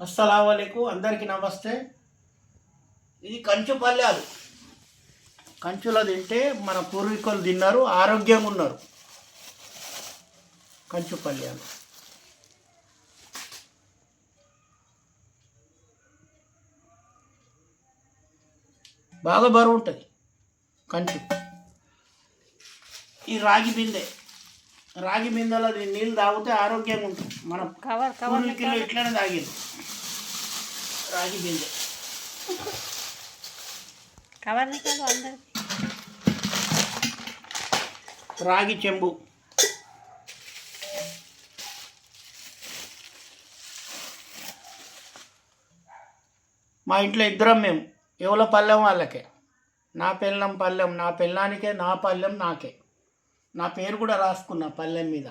అస్సలామలైకు అందరికీ నమస్తే. ఇది కంచు పల్యాలు కంచులో తింటే మన పూర్వీకులు తిన్నారు ఆరోగ్యంగా ఉన్నారు. కంచు పల్యాలు బాగా బరువు ఉంటుంది కంచు. ఈ రాగి బిందె. రాగి బిందెలో నీళ్ళు తాగితే ఆరోగ్యంగా ఉంటుంది. మనం పూర్వీకులు ఇట్లనే తాగింది రాగి బిందె. కవర్ నికాలు అందరికి. రాగి చెంబు. మా ఇంట్లో ఇద్దరం మేము ఎవల పల్లెం వాళ్ళకే. నా పెళ్ళం పల్లెం నా పెళ్ళానికే నా పల్లెం నాకే. నా పేరు కూడా రాసుకున్నా పల్లెం మీద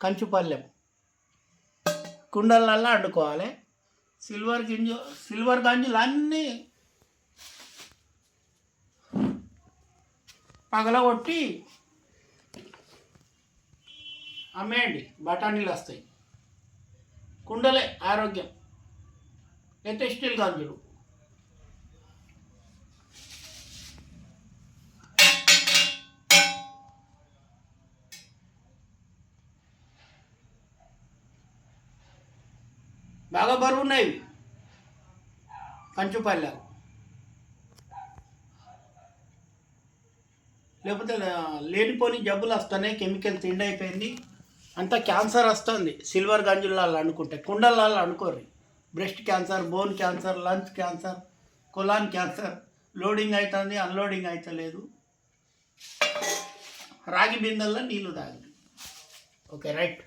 కంచు పల్లెం. కుండలల్లా వండుకోవాలి సిల్వర్ గింజ సిల్వర్ గంజులు అన్నీ పగలగొట్టి అమ్మేయండి. బఠానీలు వస్తాయి. కుండలే ఆరోగ్యం. అయితే స్టీల్ గంజులు. బాగా బరువు ఉన్నాయి పంచుపల్లె లేకపోతే లేనిపోని జబ్బులు వస్తున్నాయి కెమికల్ తిండి అయిపోయింది. అంతా క్యాన్సర్ వస్తుంది. సిల్వర్ గంజులలో అనుకుంటే కుండలలో అనుకోరు breast cancer bone cancer lungs cancer colon cancer. Loading అవుతుంది అన్లోడింగ్ అవుతలేదు. రాగి బిందెల్లో నీళ్ళు తాగండి ఓకే రైట్.